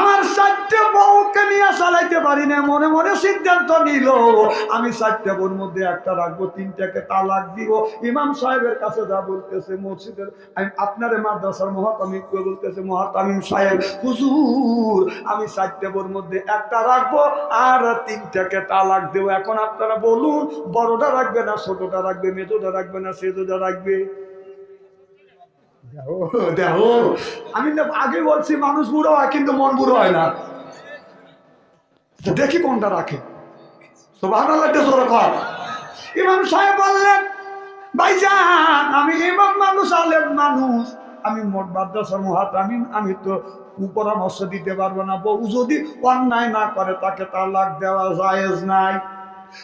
আমার চারটে বউকে নিয়ে চালাইতে পারি না, মনে মনে সিদ্ধান্ত নিল। আমি চারটে বউর মধ্যে একটা রাখব, তিনটাকে তালাক দিব। ইমাম সাহেবের কাছে যা বলতেছে মসজিদের, আমি আপনারে মাদ্রাসার মহাতামিম বলতেছে, মহাতামিম সাহেব, হুজুর, আমি চারটে বউর মধ্যে একটা রাখব আর তিনটাকে তালাক দেবো। এখন আপনারা বলুন, বড়টা রাখবে না, ছোটটা রাখবে, মেজোটা রাখবে না, সেজোটা রাখবে? দেখো আমি আগে বলছি মানুষ বুড়ো হয়, কিন্তু মন বুড়ো হয় না। দেখি কোনটা রাখে। ইমাম সাহেব বললেন, ভাইজান, আমি ইমাম মানুষ, আলেম মানুষ। আমি মোট মাদ্রাসার মহাত আমি আমি তো পরামর্শ দিতে পারব না। বউ যদি অন্যায় না করে, তাকে তার তালাক দেওয়া জায়েজ নাই।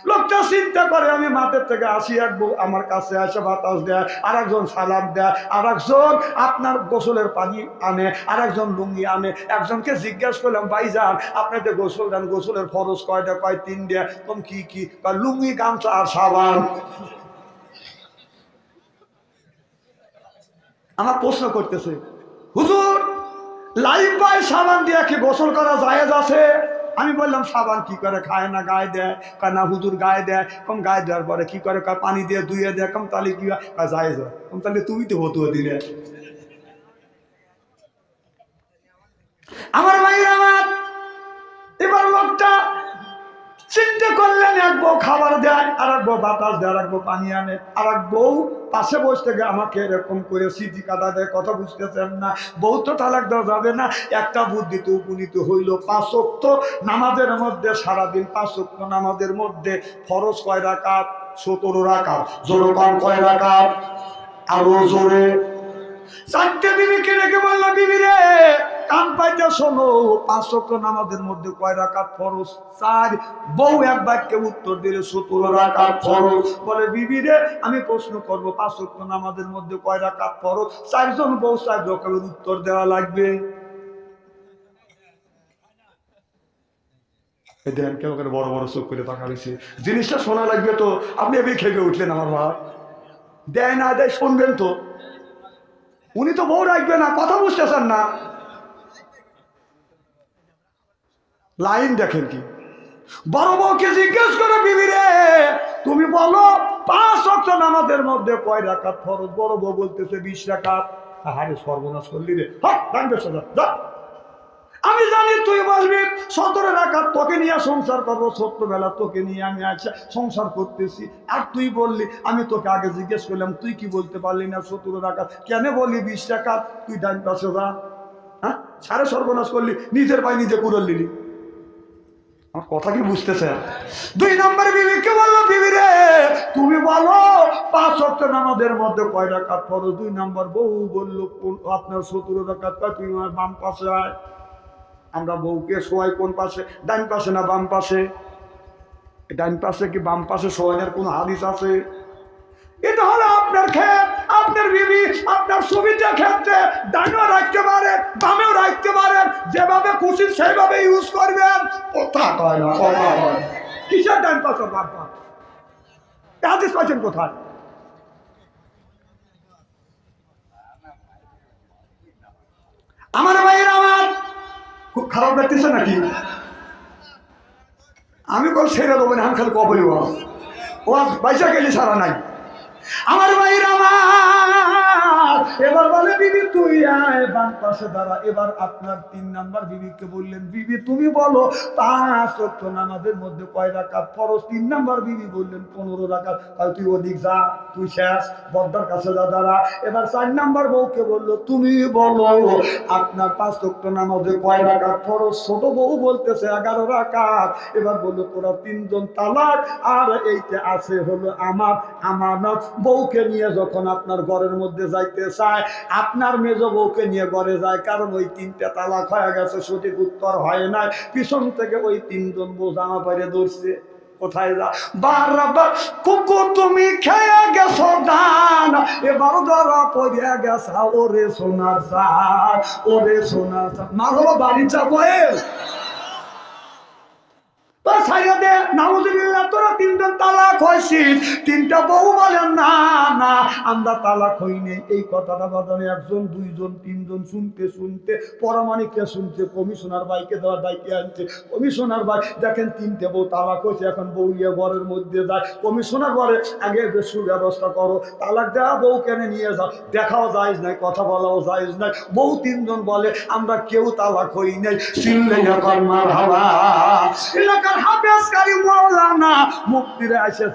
লোকটা চিন্তা করে, আমি মাঠের থেকে আসি, এক আমার কাছে আসে বাতাস দেয় আর একজন সালাম দেয় আর একজন আপনার গোসলের পানি আনে আর একজন লুঙ্গি আনে। একজনকে জিজ্ঞেস করলাম ভাইজান আপনি যে গোসল দেন, গোসলের খরচ কয়টা, কয় তিন দেয়? কম কি কি? লুঙ্গি, গামছা আর সাবান। আমার প্রশ্ন করতেছে, হুজুর, লাইফ বাই সাবান দিয়ে কি গোসল করা জায়েজ আছে? আমি বললাম, সাবান কি করে খায় না, গায়ে দেয়? কয়, না, হুজুর, গায়ে দেয়। কম, গায়ে দেওয়ার পরে কি করে? পানি দিয়ে ধুয়ে দেয়। কম, তাহলে কি হয়? জায়েজ কম, তাহলে তুমি তো হতো দিলে। আমার ভাইয়ের আমার চিন্তা করলেন, এক বউ খাবার দেয় আর এক বউ বাতাস দেয় আর এক বউ পানি আনে। আর এক বউ পাশে বসে থেকে আমাকে এরকম করে সিটি কাটা দেয়, কথা বুঝতেছেন না। বউ তো তালাক দেওয়া যাবে না। একটা বুদ্ধিতে উপনীত হইল। পাঁচক্ত নামাজের মধ্যে, সারাদিন পাঁচক্ত নামাজের মধ্যে ফরজ কয় রাকাত? সতেরো রাকাত। জোরে কয় রাকাত? আরও জোরে। চারটে বিবিকে রেখে বলল, বিবি রে কান পাইতে শোনো, পাঁচ শক্ত নামাজের মধ্যে কয় রাকাত ফরজ? চার। বউ এক বাক্যে উত্তর দিলে সতেরো রাকাত ফরজ। বলে, বিবি আমি প্রশ্ন করব, পাঁচ শক্ত নামাজের মধ্যে কয় রাকাত ফরজ? চারজন বউ চার রকমের উত্তর দেওয়া লাগবে। দেখেন কেউ করে বড় বড় চোখ করে টাকা রয়েছে। জিনিসটা শোনা লাগবে তো, আপনি এবার খেপে উঠলেন আমার ভাব দেয় না দেয়, শুনবেন তো। উনি তো বউ রাখবে না, কথা বুঝতেছেন না। লাইন দেখেন কি? বড় বউকে জিজ্ঞেস করে, বিবি রে, তুমি বলো, পাঁচ অক্ট নামাজের মধ্যে কয় রাকাত ফরজ? বড় বউ বলতেছে, বিশ রাকাত। আহারে সর্বনাশ করলি রে। হক দাঁড়বে সোজা যা আমি জানি তুই বলবি, সতেরো রাখার তোকে নিয়ে সংসার করব, ছোট্টবেলা তোকে নিয়ে আমি আচ্ছা সংসার করতেছি। আর তুই বললি, আমি তোকে আগে জিজ্ঞেস করলাম, তুই কি বলতে পারলি না সতেরো রাখার কেন বললি বিশ টাকা তুই ডান পাশে যা। হ্যাঁ? সাড়ে সর্বনাশ করলি, নিজের পায়ে নিজে কুড়ল নিলি আমার কথা কি বুঝতেছে দুই নম্বর বিবিকে বলল, বিবি রে, তুমি বলো, পাঁচ সপ্তাহ নামাজের মধ্যে কয় রাখাত পড়ো? দুই নম্বর বউ বলল আপনার সতেরো রাখাত কয় বাম পাশে আয়। আমরা বউকে শোয়াই কোন পাশে? ডান পাশে না বাম পাশে? ডান পাশে কি বাম পাশে শোয়ানোর কোনো হাদিস আছে? এটা হলো আপনার ক্ষেত, আপনার বিবি, আপনার সুবিধা ক্ষেত্রে ডানেও রাখতে পারেন, বামেও রাখতে পারেন, যেভাবে খুশি সেইভাবে ইউজ করবেন। কথা কয় না। কিসের ডান পাশ বাম পাশ পাচ্ছেন কোথায়? আমার ভাইয়ের আমার খুব খারাপ লাগতেছে নাকি? আমি কল সেরে দেবো না, আমি খালি কবলি ওয়াজ ওয়াজ পয়সা গেলে সারা নাই। আমার ভাইরা আমার এবার বলে তুই আয়, বাম পাশে দাঁড়া। এবার আপনার তিন নাম্বার বিবিকে বললেন, বিবি, তুমি বলো, পাঁচ অক্ট নামাজের মধ্যে কয় তিন নাম্বার বিবি বললেন, পনেরো তাহলে তুই ওদিক যা, তুই শেষ কাছে যা, দাঁড়া। এবার চার নাম্বার বউকে বলল, তুমি বলো, আপনার পাঁচ নামাজে কয় ছোট বউ বলতেছে, এগারো রাকাত। এবার বলল, তোরা তিনজন তালাক, আর এইটা আছে হলো আমার আমানত। বউকে নিয়ে যখন আপনার ঘরের মধ্যে যাইতে চায়, আপনার মেজ বউকে নিয়ে ঘরে যায়, কারণ ওই তিনটা তালাক হয়ে গেছে, সঠিক উত্তর হয় নাই। পিছন থেকে ওই তিনজন বউ জামা পাইরে ধরছে কোথায় যা? তুমি খেয়ে গেছো গেছা, ওরে ওরে বাড়ি ছাইয়া দে নাউজুবিল্লাহ, তোরা তিনজন তালাক হয়েছিস তিনটা বউ বলেন, না না, আমরা তালাক হইনি এই কথাটা বাদানে একজন, দুইজন, তিনজন শুনতে শুনতে পরামানিককে শুনছে, কমিশনার বাইকে দেওয়া দায়িত্বে আনছে। কমিশনার ভাই, দেখেন তিনটে বউ তালাক হয়েছে এখন বউ নিয়ে ঘরের মধ্যে যায়। কমিশনার বলে আগে সুব্যবস্থা করো, তালাক দেওয়া বউ কেন নিয়ে যাও? দেখাও যায় নাই, কথা বলাও যায় নাই। বউ তিনজন বলে, আমরা কেউ তালাক হই নাই। এখন মার হাওয়া। এলাকার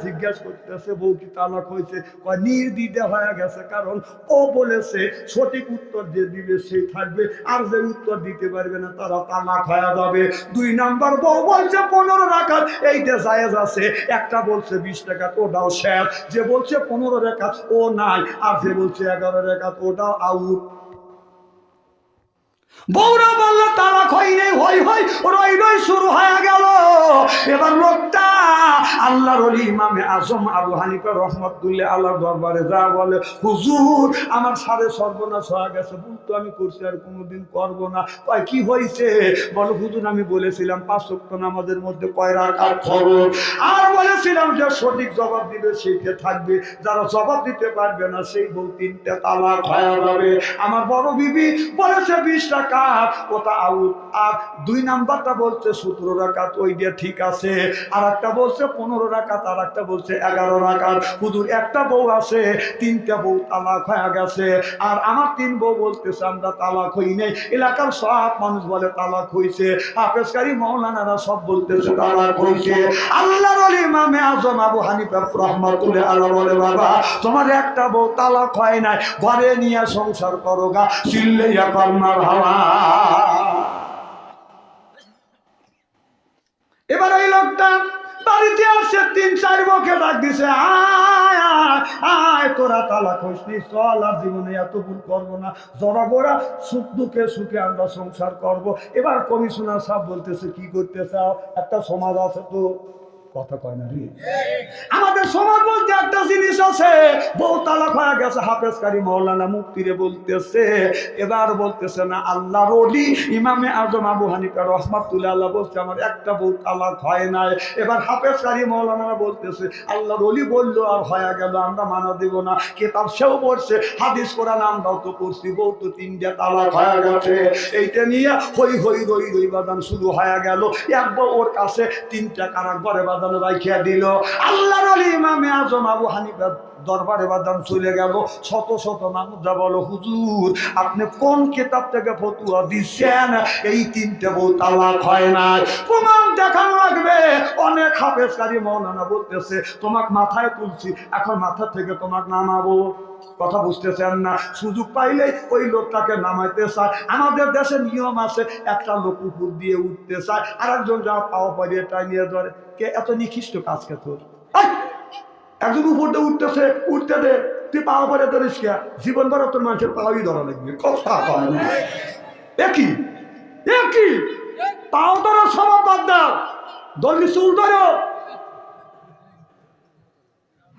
জিজ্ঞেস করতেছে, বউ কি তালাক হয়েছে কয় নির্দিতে হয়ে গেছে, কারণ ও বলেছে, সঠিক উত্তর যে দিবে থাকবে, আর যে উত্তর দিতে পারবে না, তারা তালাক হয়ে যাবে। দুই নাম্বার বউ বলছে, পনেরো রাখাত, এইটা জায়েজ আছে। একটা বলছে, বিশ টাকা ওটাও শেষ। যে বলছে, পনেরো রেখা ও নাই। আর যে বলছে, এগারো রেখা ওটাও আউট বৌরা বলল তারা খই নেই, হই হই রই রই শুরু হয়ে গেল। এবার লোকটা আল্লাহর অলি ইমামে আজম আবু হানিফা রহমতুল্লাহ আল্লাহ দরবারে যা বলে, হুজুর, আমার সাড়ে সর্বনাশ হয়ে গেছে, ভুল তো আমি করছি, আর কোনোদিন করব না। কয়, কি হয়েছে? বলো, হুজুর, আমি বলেছিলাম, পাঁচ সপ্ত নামাজের মধ্যে কয় রাখার খবর আর বলেছিলাম যে, সঠিক জবাব দিবে সেইকে থাকবে? যারা জবাব দিতে পারবে না, সেই বউ তিনটে তালাক হয়ে যাবে। আমার বড় বিবি বলেছে, বিশ টাকা ওটা আউট আর দুই নাম্বারটা বলছে সতেরো রাকাত ঠিক আছে। আর একটা বলছে পনেরো রাকাত আর একটা বলছে এগারো রাকাত। একটা বউ আছে, তিনটা বউ তালাক হয়ে গেছে। আর আমার তিন বউ বলতেছে, আমরা তালাক হই নাই। এলাকার সব মানুষ বলে তালাক মৌলানারা সব বলতেছে, তালাক আল্লাহর আজম আবু হানিফা আল্লাহ বলে, বাবা, তোমার একটা বউ তালাক হয় নাই। ঘরে নিয়ে সংসার করো গা চিল্লে হাওয়া। এবার ওই লোকটা বাড়িতে আসছে তিন, চার বকে ডাক দিছে জীবনে এত করব না। সুখ দুঃখে সুখে আমরা সংসার করব। এবার কমিশনার সাহেব বলতেছে, কি করতে চাও? একটা সমাজ আছে তো। কথা কয় না রে। আমাদের সমাজ বলতে একটা জিনিস আছে, বউ তালাক হয়ে গেছে, হাফেজকারী মৌলানা মুক্তিরে বলতেছে, এবার বলতেছে না আল্লাহ রলি ইমামে আজম আবু হানিফা রহমাতুল্লাহ আল্লাহ বলছে, আমার একটা বউ তালাক হয় নাই। এবার হাফেজকারী মৌলানারা বলতেছে আল্লাহ রলি বলল আর হয়ে গেল, আমরা মানা দেব না। কেতাব সেও পড়ছে, হাদিস কোরআন আমরাও তো পড়ছি, বউ তো তিনটা তালাক হয়ে গেছে। এইটা নিয়ে হই হই রই রই বাদান শুরু হয়ে গেল। একবার ওর কাছে তিনটা কারাক ঘরে বাদান রাখিয়া দিল। আল্লাহর ইমামে আজম আবু হানিফা দরবারে বাদাম চলে গেল। শত শত মানুষ যা বলো হুজুর, আপনি কোন কেতাব থেকে ফতুয়া দিচ্ছেন? এই তিনটে বউ তালাক হয় না প্রমাণ দেখানো লাগবে। অনেক হাফেজকারী মৌলানা বলতেছে, তোমাক মাথায় তুলছি, এখন মাথা থেকে তোমাক নামাবো। কথা বুঝতেছেন না। সুযোগ পাইলে ওই লোকটাকে নামাইতে চায়। আমাদের দেশে নিয়ম আছে, একটা লোক উপর দিয়ে উঠতে চায় আর একজন যা পাওয়া পারিয়ে টাইনিয়ে ধরে। কে এত নিখিষ্ট কাজকে তোর! একজন উপর দিয়ে উঠতেছে, উঠতে দে, তুই পাওয়া পারে ধরিস কে? জীবন ভর তোর মানুষের পাওয়াই ধরা লাগবে। কথা একই একই। পাও ধরো সবার বাদ দাও। দলনি চুল ধরো।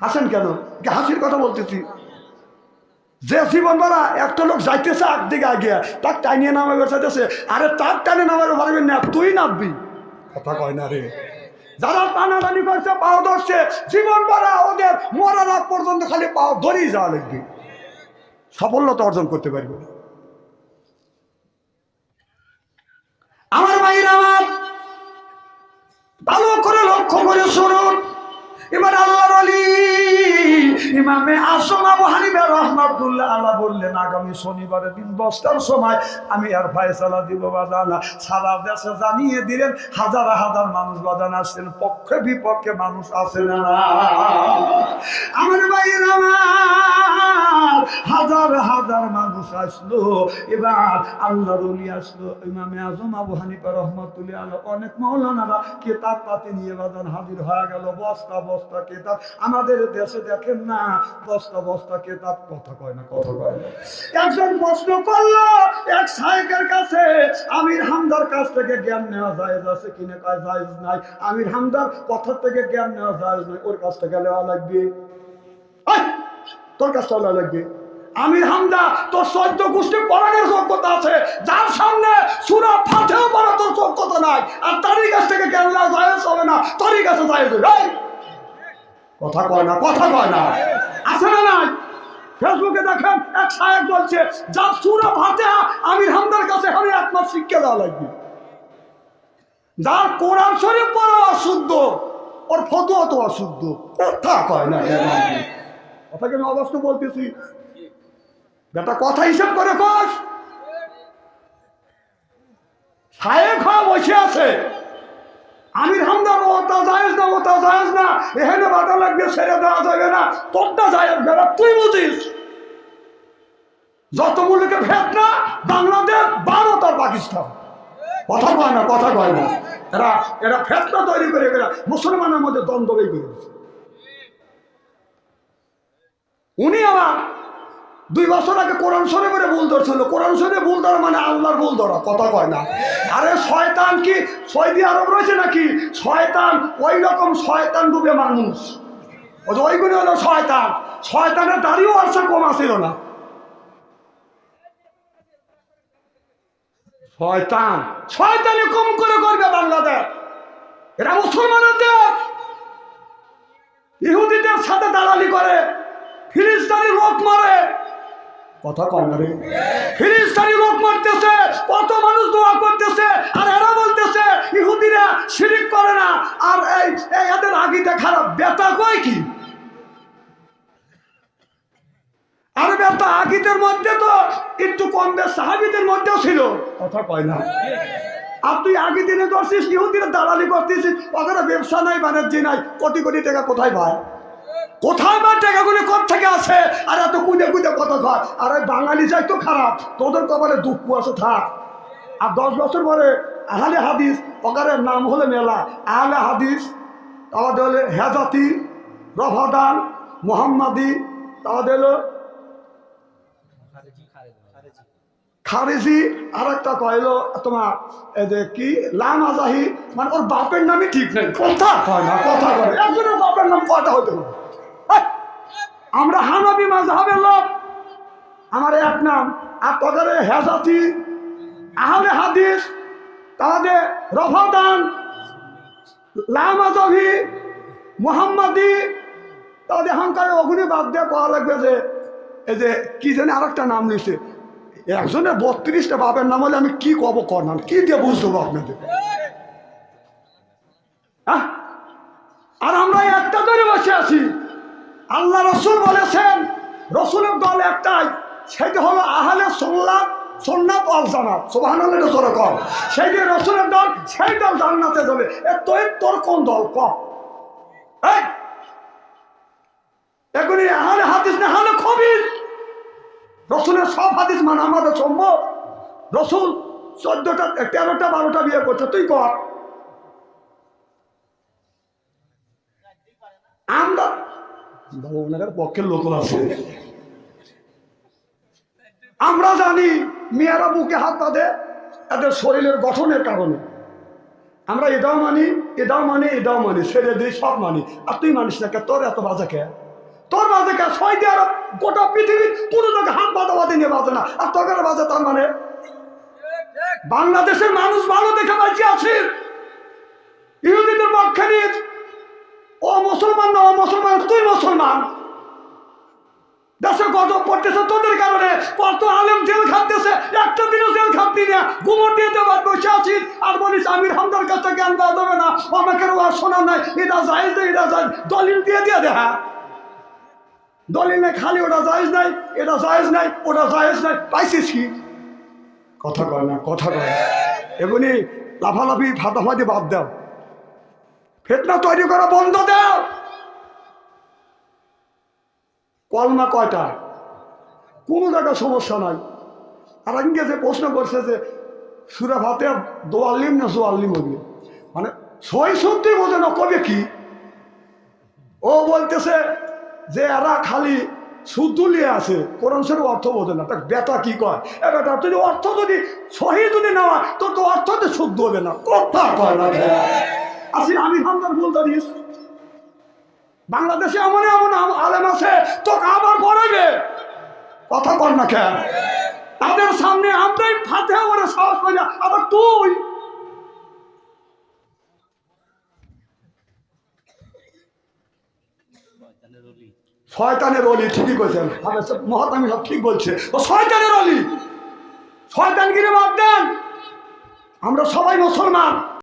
হাসেন কেন? হাসির কথা বলতেছি। যে জীবন বলা একটা লোক যাইতেছে একদিকে আগে তার টাইনিয়ে নামাবে চাইতেছে আরে তার টানে নামাবে পারবেন না, তুই নামবি। কথা কয় না রে। যারা টানাটানি করছে, পাও ধরছে, জীবন ভরা ওদের মরার আগ পর্যন্ত খালি পাও ধরেই যাওয়া লাগবে সফলতা অর্জন করতে পারবে। আমার ভাইরা আমার, ভালো করে লক্ষ্য করে শুনুন এবার আল্লাহর অলি ইমামে আসম আবু হানিফা রহমাতুল্লাহ আল্লাহ বললেন, আগামী শনিবারের দিন দশটার সময় আমি আর ফায়সালা দিব বাজানা সারা দেশে জানিয়ে দিলেন, হাজার হাজার মানুষ বাজান আসছেন, পক্ষে বিপক্ষে মানুষ আছে না। আমার ভাইয়ের আমার হাজার হাজার মানুষ আসলো, এবার আল্লাহর অলি আসলো, ইমামে আজম আবু হানিফা রহমতুল্লাহ আল্লাহ অনেক মৌলানারা কেতাব পাতি নিয়ে বাজান হাজির হয়ে গেল, বস্তা বস্তা কেতাব। আমাদের দেশে দেখেন না বস্তা কথা কয় না, কথা কয় না। একজন প্রশ্ন করল, এক কাছে, আমির হামদার কাছ থেকে জ্ঞান নেওয়া যায় আছে কয় যায় নাই। আমির হামদার কথা থেকে জ্ঞান নেওয়া যায় নাই, ওর নেওয়া লাগবে। তোর লাগবে। আমির হামদা, তোর চোদ্দ গোষ্ঠী পড়ানোর যোগ্যতা আছে, যার সামনে সুরা ফাটেও পড়া তোর যোগ্যতা নাই, আর তারই কাছ থেকে কেন জায়েজ হবে না, তারই কাছে কথা কয় না, কথা কয় না। আছে না নাই ফেসবুকে দেখেন এক সাহেব বলছে যার সুরা ভাতে আমির হামদার কাছে আমি এক মাস শিক্ষা দেওয়া লাগবে। যার কোরআন শরীফ পড়া অশুদ্ধ, ওর ফতুয়া তো অশুদ্ধ। কথা কয় না। কথাকে আমি অবশ্য বলতেছি? বেটা, কথা হিসেব করে কস। সাহেব খাওয়া বসে আছে। আমির হামদার ওটা জায়েজ না ওটা জায়েজ না এখানে বাটা লাগবে ছেড়ে দেওয়া যাবে না, তোরটা জায়েজ বেড়া তুই বুঝিস? যত মূল্যকে ভেদ না, বাংলাদেশ, ভারত আর পাকিস্তান। কথা কয় না, কথা কয় না। এরা এরা ফেতনা তৈরি করে এরা মুসলমানের মধ্যে দ্বন্দ্ব বের করে উনি আবার দুই বছর আগে কোরআন শরীফের ভুল ধরছিল। কোরআন শরীফে ভুল ধরা মানে আল্লাহর ভুল ধরা, কথা কয় না। আরে শয়তান কি সৌদি আরব রয়েছে নাকি? শয়তান ওই রকম শয়তান ডুবে মানুষ। ওই ওইগুলি হলো শয়তান। শয়তানের দাড়িও আসছে কম আসিল না। শয়তান। শয়তানি কম করে করবে বাংলাদেশ। এরা মুসলমানের দেশ। ইহুদিদের সাথে দালালি করে, ফিলিস্তানি লোক মারে। কথা কম রে। ফিলিস্তানি লোক মারতেছে, কত মানুষ দোয়া করতেছে, আর এরা বলতেছে, ইহুদিরা শিরিক করে না। আর এই এদের আগিতে খারাপ। বেতা কয় কি? আর বেতা আগিদের মধ্যে তো একটু কম বেশ, সাহাবিদের মধ্যেও ছিল। কথা কয় না। আর তুই আগে দিনে করছিস ইহুদিরা দালালি করতেছিস ওখানে ব্যবসা নাই, বাণিজ্য নাই, কোটি কোটি টাকা কোথায় পায় কোথায় বা টাকাগুলি কোথ থেকে আসে? আর এত কুদে কুদে কত খায় আর বাঙালি চাই তো খারাপ, তোদের কপালে দুঃখ আছে থাক। আর দশ বছর পরে আহলে হাদিস ওখানের নাম হলে মেলা। আহলে হাদিস তাহলে হলে হেজাতি, রফাদান, মোহাম্মদি তাহলে হলো খারেজি আর একটা কয়লো তোমার এই যে কি? লামাজাহি মানে ওর বাপের নামই ঠিক নেই। কথা কয় না, কথা কয় একজনের বাপের নাম কয়টা হতে পারে! আমরা হানবি মাঝহাবের লোক। আমার এক নাম। আর তোদের হেজাতি আহলে হাদিস, তাদের রফাদান, লামাজাহি, মোহাম্মদি, তাদের হাঙ্কারে অগ্নি বাদ দিয়ে কওয়া লাগবে যে এই যে কি জানি আর একটা নাম নিছে একজনের বত্রিশটা বাপের নাম হলে আমি কি কব করলাম কি দিয়ে বুঝতে পারব আপনাদের? হ্যাঁ? আর আমরা একটা করে বসে আছি। আল্লাহ রসুল বলেছেন, রসুলের দল একটাই, সেটি হলো আহলে সোল্লাত সোননাথ অল জানাত সোহান জোরে কম সেই যে রসুলের দল, সেই দল জান্নাতে যাবে। এ তোর তোর কোন দল? কম এগুলি আহলে হাদিস না হলে খবির রসুলের সব হাদিস মানে আমাদের সম্ভব। রসুল চোদ্দটা, তেরোটা, বারোটা বিয়ে করছে, তুই কর। আমরা বাবু পক্ষের লোক আছে আমরা জানি মেয়েরা বুকে হাত বাঁধে, এদের শরীরের গঠনের কারণে। আমরা এটাও মানি এটাও মানি এটাও মানি, ছেড়ে দিই, সব মানি। আর তুই মানিস না কে? তোর এত বাজে কে? তোর বাজে কে? সৌদি আরব গোটা পৃথিবীর কোনো লোক হাত বাঁধা বাঁধে নিয়ে বাজে না। আর তোকে বাজে তার মানে? বাংলাদেশের মানুষ ভালো দেখে বাঁচে আছে। ইহুদিদের পক্ষে নিয়ে ও মুসলমান না, ও মুসলমান, তুই মুসলমান? দেশে গজব পড়তেছে তোদের কারণে। কত আলেম জেল খাটতেছে, একটা দিনও জেল খাটতি না। গুমর দিয়ে দেওয়ার বসে আছিস। আর বলিস, আমির হামদার কাছে জ্ঞান দেওয়া যাবে না। আমাকে আর শোনা নাই। এটা জায়েজ নাই এটা জায়েজ দলিল দিয়ে দিয়ে দেখা দলিল নাই, খালি ওটা জায়েজ নাই এটা জায়েজ নাই ওটা জায়েজ নাই। পাইছিস কি? কথা কয় না, কথা কয় এগুলি লাফালাফি, ফাটাফাটি বাদ দাও। ফেতনা তৈরি করা বন্ধ দাও। কলমা কয়টা? কোনো জায়গায় সমস্যা নাই। আর আজকে যে প্রশ্ন করছে যে, সুরা ভাতে দোয়াল্লিম না সোয়াল্লিম হবে? মানে সই সত্যি বোঝে না, কবে কি? ও বলতেছে যে, এরা খালি সুদুলিয়ে আছে, কোরআন শরীফ অর্থ বোঝে না। তার বেটা কি কয়? এ বেটা যদি অর্থ যদি সহি যদি নেওয়া তো তো অর্থতে শুদ্ধ হবে না। কথা কয় না আসির আমি খানদার ভুল দাঁড়িয়ে বাংলাদেশে এমন এমন আলেম আছে, তোকে আবার পড়াবে। কথা কর না কেন? তাদের সামনে আমরাই ফাতে ওরা সাহস পাই আবার তুই? শয়তানের অলি, ঠিকই বলছেন মহাতামি সব ঠিক বলছে। ও শয়তানের অলি! শয়তানগিরি বাদ দেন। আমরা সবাই মুসলমান।